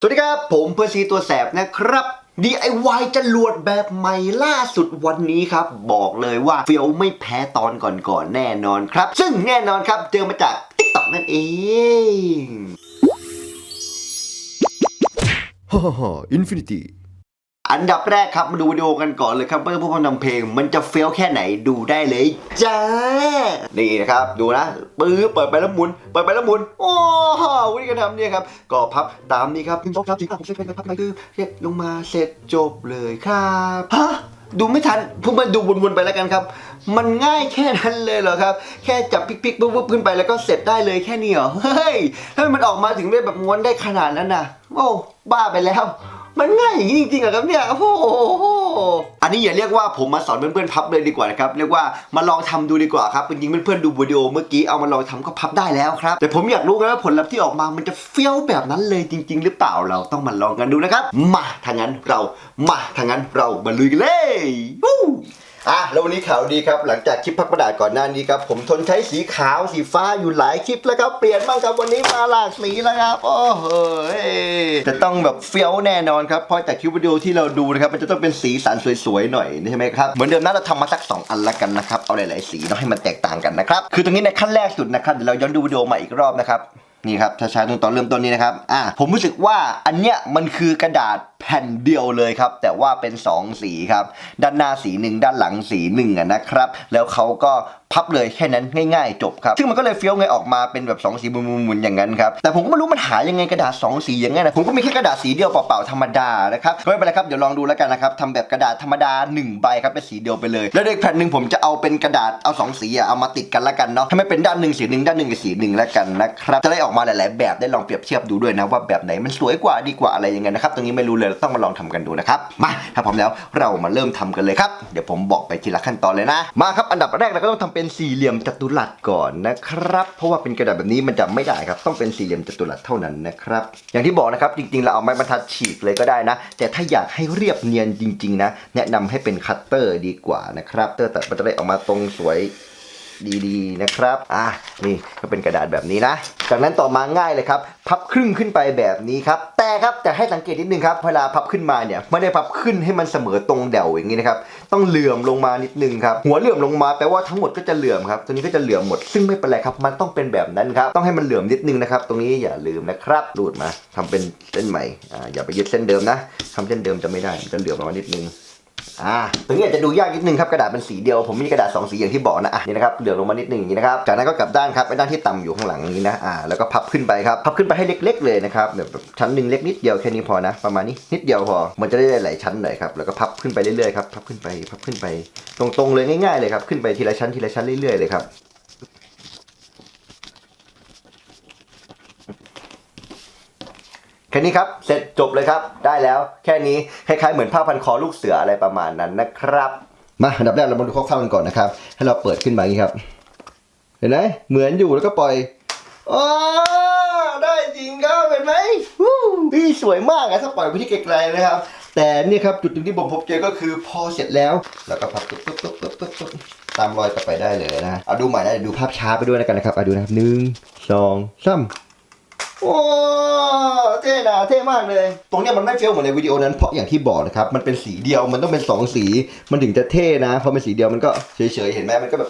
สวัสดีครับ ผมเพอร์ซีตัวแสบนะครับ DIY จรวดแบบใหม่ล่าสุดวันนี้ครับ บอกเลยว่าเฟียวไม่แพ้ตอนก่อนๆแน่นอนครับ ซึ่งแน่นอนครับเจอมาจาก TikTok นั่นเองฮ่าฮ่าฮ่าอินฟินิตี้ อันดับแรกครับมาดูวิดีโอกันก่อนเลยครับเพื่อผู้ทำเพลง มันจะเฟี้ยวแค่ไหนดูได้เลยจ้า นี่นะครับ ดูนะปื้อเปิดไปแล้วหมุนเปิดไปแล้วหมุน โอ้โหวิธีการทำเนี่ยครับก็พับตามนี้ครับหนึ่งสองสามสี่ห้าหกเจ็ดแปดเก้าพับไปคือเรียกลงมาเสร็จจบเลยครับฮะดูไม่ทันพวกมันดูวนๆไปแล้วกันครับ มันง่ายแค่นั้นเลยเหรอครับ แค่จับพลิกๆปุ๊บๆขึ้นไปแล้วก็เสร็จได้เลยแค่นี้เหรอเฮ้ยถ้ามันออกมาถึงได้แบบม้วนได้ขนาดนั้นน่ะ โอ้บ้าไปแล้ว มันง่ายอย่างนี้จริงๆเหรอครับเนี่ย โอ้โห อันนี้อย่าเรียกว่าผมมาสอนเพื่อนๆพับเลยดีกว่านะครับ เรียกว่ามาลองทำดูดีกว่าครับ จริงๆเพื่อนๆดูวิดีโอเมื่อกี้เอามาลองทำก็พับได้แล้วครับ แต่ผมอยากรู้กันว่าผลลัพธ์ที่ออกมามันจะเฟี้ยวแบบนั้นเลยจริง ๆ หรือเปล่า เราต้องมาลองกันดูนะครับ มาถ้างั้นเรา มาถ้างั้นเรามาลุยกันเลยวู้ อะแล้ววันนี้ข่าวดีครับหลังจากคลิปพักกระดาษก่อนหน้านี้ครับผมทนใช้สีขาวสีฟ้าอยู่หลายคลิปแล้วครับเปลี่ยนบ้างครับวันนี้มาหลากสีแล้วครับโอ้โหจะต้องแบบเฟี้ยวแน่นอนครับเพราะจากคลิปวิดีโอที่เราดูนะครับมันจะต้องเป็นสีสันสวยๆหน่อยใช่ไหมครับเหมือนเดิมนะเราทำมาสัก 2 อันละกันนะครับเอาหลายๆสีเนาะให้มันแตกต่างกันนะครับคือตรงนี้ในขั้นแรกสุดนะครับเดี๋ยวเราย้อนดูวิดีโอใหม่อีกรอบนะครับ นี่ครับช้าๆตรงตอนเริ่มต้นนี้นะครับอ่าผมรู้สึกว่าอันเนี้ยมันคือกระดาษแผ่นเดียวเลยครับ แต่ว่าเป็น 2 สีครับ ด้านหน้าสีหนึ่งด้านหลังสีหนึ่งอะนะครับ แล้วเขาก็พับเลยแค่นั้นง่ายๆ จบครับ ซึ่งมันก็เลยเฟี้ยวไงออกมาเป็นแบบ 2 สีมุนๆอย่างนั้นครับ แต่ผมก็ไม่รู้มันหายังไงกระดาษ 2 สีอย่างนั้นนะผมก็มีแค่กระดาษสีเดียวเปล่าๆธรรมดานะครับก็ไม่เป็นไรครับเดี๋ยวลองดูแล้วกันนะครับทำแบบกระดาษธรรมดา 1 ใบครับเป็นสีเดียวไปเลย แล้วเด็กแผ่นหนึ่งผมจะเอาเป็นกระดาษเอาสองสีอะเอามาติดกันละกันเนาะให้มันเป็นด้านหนึ่งสีหนึ่งด้านหนึ่งกับสีหนึ่งแล้วกันนะครับจะได้ออกมาหลาย ๆ แบบได้ลองเปรียบเทียบดูด้วยนะว่าแบบไหนมันสวยกว่าดีกว่าอะไรยังไงนะครับตรงนี้ไม่รู้เลยต้องมาลองทำกันดูนะครับมาถ้าพร้อมแล้วเรามาเริ่มทำกันเลยครับเดี๋ยวผมบอกไปทีละขั้นตอนเลยนะมาครับอันดับแรกเราก็ต้องทำเป็นสี่เหลี่ยมจัตุรัสก่อนนะครับเพราะว่าเป็นกระดาษแบบนี้มันจะไม่ได้ครับต้องเป็นสี่เหลี่ยมจัตุรัสเท่านั้นนะครับอย่างที่บอกนะครับจริง ๆ เราเอาไม้บรรทัดฉีกเลยก็ได้นะ แต่ถ้าอยากให้เรียบเนียนจริง ๆ นะ แนะนำให้เป็นคัตเตอร์ดีกว่านะครับเตอร์แต่มันจะได้ออกมาตรงสวย ดีๆนะครับอะนี่ก็เป็นกระดาษแบบนี้นะ จากนั้นต่อมาง่ายเลยครับ พับครึ่งขึ้นไปแบบนี้ครับ แต่ครับแต่ให้สังเกตนิดนึงครับเวลาพับขึ้นมาเนี่ยไม่ได้พับขึ้นให้มันเสมอตรงเดี่ยวอย่างนี้นะครับต้องเหลื่อมลงมานิดนึงครับหัวเหลื่อมลงมาแปลว่าทั้งหมดก็จะเหลื่อมครับตัวนี้ก็จะเหลื่อมหมดซึ่งไม่เป็นไรครับ มันต้องเป็นแบบนั้นครับต้องให้มันเหลื่อมนิดนึงนะครับตรงนี้อย่าลืมนะครับรูดมาทำเป็นเส้นใหม่อ่าอย่าไปยึดเส้นเดิมนะทำเส้นเดิมจะไม่ได้มันจะเหลื่อมลงมานิดนึง อ่าตรงนี้อาจจะดูยากนิดนึงครับกระดาษเป็นสีเดียวผมมีกระดาษสองสีอย่างที่บอกนะอะนี่นะครับเหลือลงมานิดนึงอย่างนี้นะครับจากนั้นก็กลับด้านครับไปด้านที่ต่ำอยู่ข้างหลังนี้นะอ่าแล้วก็พับขึ้นไปครับพับขึ้นไปให้เล็ก ๆ เลยนะครับแบบแบบชั้นหนึ่งเล็กนิดเดียวแค่นี้พอนะ ประมาณนี้นิดเดียวพอ มันจะได้หลายชั้นหน่อยครับแล้วก็พับขึ้นไปเรื่อยๆครับพับขึ้นไปพับขึ้นไป ตรงๆเลยง่ายๆเลยครับขึ้นไปทีละชั้นทีละชั้นเรื่อยๆเลยครับ ค่นี้ครับเสร็จจบเลยครับ ได้แล้วแค่นี้คล้ายๆเหมือนผ้าพันคอลูกเสืออะไรประมาณนั้นนะครับ มาอันดับแรกเรามาดูคร่าวๆกันก่อนนะครับ ให้เราเปิดขึ้นมาอย่างนี้ครับ เห็นไหมเหมือนอยู่แล้วก็ปล่อยอ๋อได้จริงครับเห็นไหมวู้นี่สวยมากอะถ้าปล่อยไปที่ไกลๆนะครับ แต่นี่ครับจุดหนึ่งที่ผมพบเจอก็คือพอเสร็จแล้ว แล้วก็พับปุ๊บปุ๊บปุ๊บปุ๊บปุ๊บปุ๊บตามรอยกลับไปได้เลยนะเอาดูใหม่นะเดี๋ยวดูภาพช้าไปด้วยแล้วกันนะครับเอาดูนะครับหนึ่งสองสาม โอ้เท่นะเท่มากเลย ตรงเนี้ยมันไม่เฟี้ยวเหมือนในวิดีโอนั้นเพราะอย่างที่บอกนะครับมันเป็นสีเดียวมันต้องเป็นสองสี มันถึงจะเท่นะพอเป็นสีเดียวมันก็เฉยๆเห็นไหมมันก็แบบ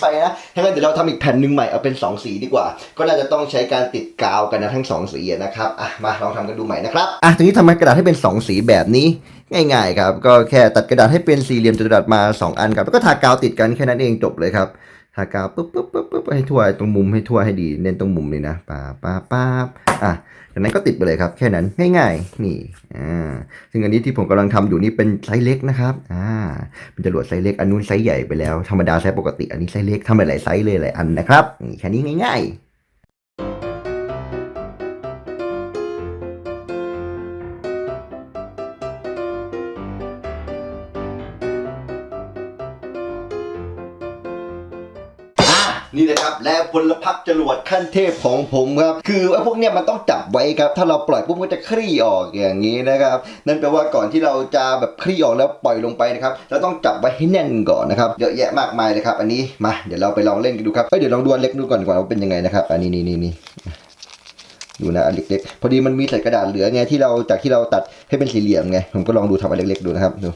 ไปนะถ้างั้นเดี๋ยวเราทำอีกแผ่นหนึ่งใหม่เอาเป็นสองสีดีกว่า ก็น่าจะต้องใช้การติดกาวกันนะทั้งสองสีนะครับอะมาลองทำกันดูใหม่นะครับอะทีนี้ทำกระดาษให้เป็นสองสีแบบนี้ง่ายๆครับ ก็แค่ตัดกระดาษให้เป็นสี่เหลี่ยมจัตุรัสมาสองอันครับแล้วก็ทากาวติดกันแค่นั้นเองจบเลยครับ ทากาวปุ๊บปุ๊บปุ๊บปุ๊บให้ทั่วตรงมุมให้ทั่วให้ดีเน้นตรงมุมเลยนะป้าป้าป้าอะจากนั้นก็ติดไปเลยครับ แค่นั้นง่ายๆ นี่อ่าซึ่งอันนี้ที่ผมกำลังทำอยู่นี่เป็นไซส์เล็กนะครับอ่าเป็นจรวดไซส์เล็กอันนู้นไซส์ใหญ่ไปแล้วธรรมดาไซส์ปกติอันนี้ไซส์เล็กทำหลายๆไซส์เลยหลายอันนะครับนี่แค่นี้ง่าย ๆ นี่นะครับและพลพักจรวดขั้นเทพของผมครับคือไอ้พวกเนี้ยมันต้องจับไว้ครับ ถ้าเราปล่อยปุ๊บมันจะคลี่ออกอย่างนี้นะครับนั่นแปลว่าก่อนที่เราจะแบบคลี่ออกแล้วปล่อยลงไปนะครับเราต้องจับไว้ให้แน่นก่อนนะครับเยอะแยะมากมายเลยครับอันนี้มาเดี๋ยวเราไปลองเล่นกันดูครับเอ้ยเดี๋ยวลองดูอันเล็กดูก่อนกว่าว่าเป็นยังไงนะครับอันนี้นี่นี่นี่ดูนะอันเล็กๆพอดีมันมีใส่กระดาษเหลือไงที่เราจากที่เราตัดให้เป็นสี่เหลี่ยมไงผมก็ลองดูทำอันเล็กๆดูนะครับดู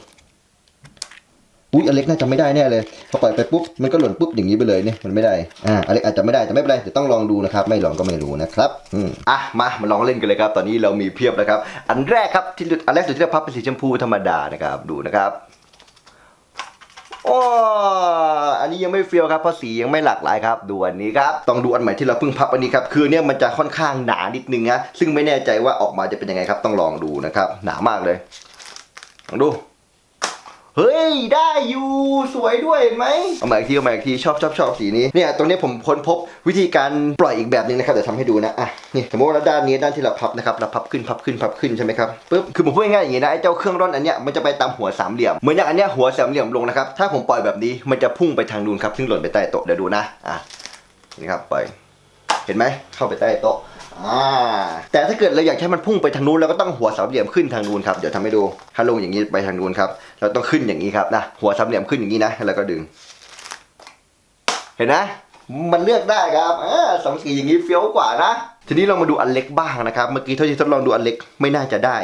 อุ้ยอเล็กน่าจะไม่ได้แน่เลยพอปล่อยไปปุ๊บมันก็หล่นปุ๊บอย่างนี้ไปเลยเนี่ยมันไม่ได้อ่าอเล็กอาจจะไม่ได้แต่ไม่เป็นไรเดี๋ยวต้องลองดูนะครับไม่ลองก็ไม่รู้นะครับอืมอะมามาลองเล่นกันเลยครับตอนนี้เรามีเพียบแล้วครับ อันแรกครับที่อันแรกสุดที่เราพับเป็นสีชมพูธรรมดานะครับดูนะครับโอ้อันนี้ยังไม่เฟี้ยวครับเพราะสียังไม่หลากหลายครับดูอันนี้ครับต้องดูอันใหม่ที่เราเพิ่งพับอันนี้ครับคือเนี่ยมันจะค่อนข้างหนานิดนึงนะซึ่งไม่แน่ใจว่าออกมาจะเป็นยังไงครับต้องลองดูนะครับ หนามากเลยลองดู เฮ้ย ได้อยู่สวยด้วยเห็นไหมเอาใหม่อีกทีเอาใหม่อีกทีชอบชอบชอบสีนี้เนี่ยตรงนี้ผมค้นพบวิธีการปล่อยอีกแบบหนึงนะครับเดี๋ยวทำให้ดูนะอะนี่สมมติว่าด้านนี้ด้านที่เราพับนะครับเราพับขึ้นพับขึ้นพับขึ้นใช่ไหมครับปึ๊บคือผมพูดง่ายๆอย่างนี้นะไอ้เจ้าเครื่องร่อนอันเนี้ยมันจะไปตามหัวสามเหลี่ยมเหมือนอย่างอันเนี้ยหัวสามเหลี่ยมลงนะครับถ้าผมปล่อยแบบนี้มันจะพุ่งไปทางนูนครับซึ่งหล่นไปใต้โต๊ะเดี๋ยวดูนะอะนี่ครับปล่อย เห็นไหมเข้าไปใต้โต๊ะแต่ถ้าเกิดเราอยากให้มันพุ่งไปทางนู้นเราก็ต้องหัวสามเหลี่ยมขึ้นทางนู้นครับเดี๋ยวทำให้ดูถ้าลงอย่างนี้ไปทางนู้นครับเราต้องขึ้นอย่างนี้ครับนะหัวสามเหลี่ยมขึ้นอย่างนี้นะแล้วก็ดึง เห็นนะมันเลือกได้ครับอสองสีอย่างนี้เฟี้ยวกว่านะ ทีนี้เรามาดูอันเล็กบ้างนะครับ เมื่อกี้เท่าที่ทดลองดูอันเล็กไม่น่าจะได้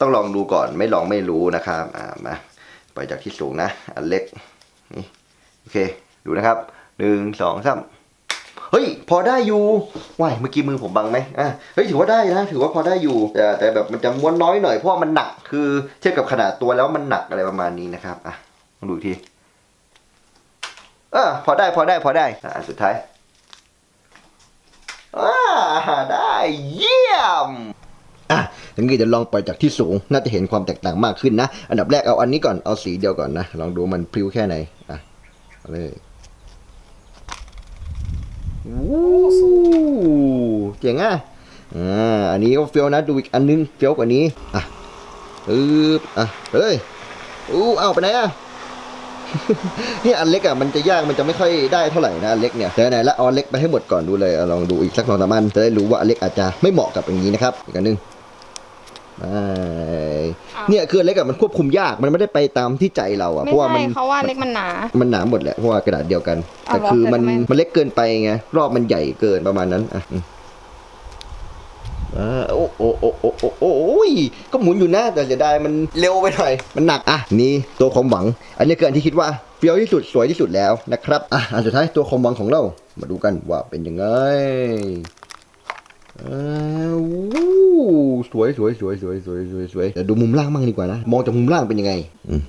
ต้องลองดูก่อนไม่ลองไม่รู้นะครับอ่ามาไปจากที่สูงนะ อันเล็กนี่โอเค ดูนะครับหนึ่งสองสาม เฮ้ย พอได้อยู่ว้ายเมื่อกี้มือผมบังไหมอะเฮ้ยถือว่าได้นะถือว่าพอได้อยู่แต่แต่แบบมันจะม้วนน้อยหน่อยเพราะมันหนักคือเทียบกับขนาดตัวแล้วมันหนักอะไรประมาณนี้นะครับอะลองดูอีกทีเออพอได้พอได้พอได้อะอันสุดท้ายอ่าได้เยี่ยมอะอย่างนี้เดี๋ยวลองปล่อยจากที่สูง น่าจะเห็นความแตกต่างมากขึ้นนะ อันดับแรกเอาอันนี้ก่อน เอาสีเดียวก่อนนะ ลองดูมันพริ้วแค่ไหน อะ เอาเลย เจ๋งอะอ่าอันนี้ก็เฟี้ยวนะดูอีกอันนึงเฟี้ยวกว่านี้อะปึ๊บอะเฮ้ยอู้เอาไปไหนอะนี่อันเล็กอะมันจะยากมันจะไม่ค่อยได้เท่าไหร่นะอันเล็กเนี่ยแต่ไหนละเอาอันเล็กไปให้หมดก่อนดูเลยลองดูอีกสักสองสามอันจะได้รู้ว่าอันเล็กอาจจะไม่เหมาะกับอย่างนี้นะครับอีกอันหนึง เนี่ยคืออันเล็กอะมันควบคุมยากมันไม่ได้ไปตามที่ใจเราอะเพไม่ราะว่ามัใช่นเขาว่าเล็กมันหนา มันหนาหมดแหละเพราะว่ากระดาษเดียวกันเอาแต่เหรอคือมันแต่ทำไมมันเล็กเกินไปไงรอบมันใหญ่เกินประมาณนั้นอะอืมอ่าโอ้โอ้โอ้โอ้โอ้โอ้โอ้ยก็หมุนอยู่นะแต่เสียดายมันเร็วไปหน่อยมันหนักอะนี่ตัวความหวัง อันนี้คืออันที่คิดว่าเฟี้ยวที่สุดสวยที่สุดแล้วนะครับอะอันสุดท้ายตัวความหวังของเรามาดูกันว่าเป็นยังไงอ้าววู้ สวยสวยสวยสวยสวยสวยสวยเดี๋ยวดูมุมล่างบ้างดีกว่านะ มองจากมุมล่างเป็นยังไงอืม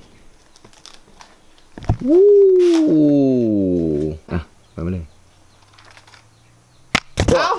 วู้อะไปมาเลยเอ้า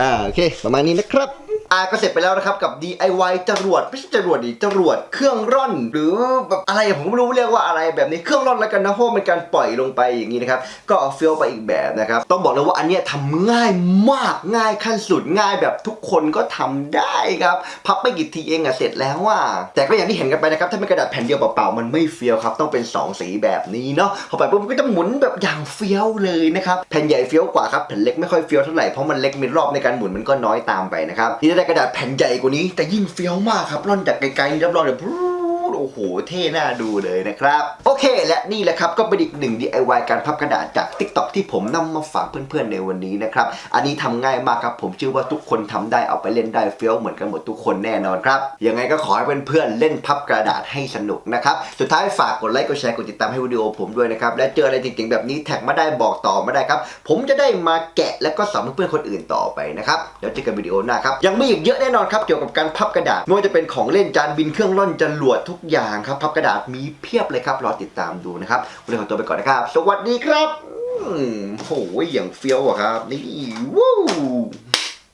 อ่าโอเค ประมาณนี้นะครับ อ่าก็เสร็จไปแล้วนะครับกับ DIY จรวดไม่ใช่จรวดดิจรวดเครื่องร่อน หรือแบบอะไรผมไม่รู้เรียกว่าอะไรแบบนี้เครื่องร่อนแล้วกันนะเพราะมันการปล่อยลงไปอย่างนี้นะครับก็เอาฟี้ยวไปอีกแบบนะครับต้องบอกเลยว่าอันเนี้ยทำง่ายมากง่ายขั้นสุดง่ายแบบทุกคนก็ทำได้ครับพับไม่กี่ทีเองอะเสร็จแล้วว่า แต่ก็อย่างที่เห็นกันไปนะครับถ้าเป็นกระดาษแผ่นเดียวเปล่าๆมันไม่เฟี้ยวครับต้องเป็นสองสีแบบนี้เนาะพอไปปุ๊บมันก็จะหมุนแบบอย่างเฟี้ยวเลยนะครับแผ่นใหญ่เฟี้ยวกว่าครับแผ่นเล็กไม่ค่อยเฟี้ยวเท่าไหร่เพราะมันเล็กมีรอบในการหมุนมันก็น้อยตามไปนะครับที่ได้กระดาษแผ่นใหญ่กว่านี้ แต่ยิ่งเฟี้ยวมากครับร่อนจากไกลๆรับรองเลยว โอ้โหเท่น่าดูเลยนะครับ โอเค และนี่แหละครับก็เป็นอีกหนึ่ง DIY การพับกระดาษจาก TikTok ที่ผมนำมาฝากเพื่อนๆในวันนี้นะครับ อันนี้ทำง่ายมากครับผมเชื่อว่าทุกคนทำได้เอาไปเล่นได้เฟี้ยวเหมือนกันหมดทุกคนแน่นอนครับ ยังไงก็ขอให้เพื่อนๆเล่นพับกระดาษให้สนุกนะครับ สุดท้ายฝากกดไลค์กดแชร์กดติดตามให้วิดีโอผมด้วยนะครับ และเจออะไรจริงๆแบบนี้แท็กมาได้บอกต่อมาได้ครับ ผมจะได้มาแกะและก็สอนเพื่อนๆคนอื่นต่อไปนะครับ เดี๋ยวเจอกันวิดีโอหน้าครับ ยังมีอีกเยอะแน่นอนครับเกี่ยวกับการพับกระดาษไม่ว่าจะเป็นของเล่นจานบินเครื่องร่อนจรวดทุกอย่างอย่างครับพับกระดาษมีเพียบเลยครับรอติดตามดูนะครับวันนี้ขอตัวไปก่อนนะครับ สวัสดีครับอืมโหอย่างเฟี้ยวอะครับ นี่วู้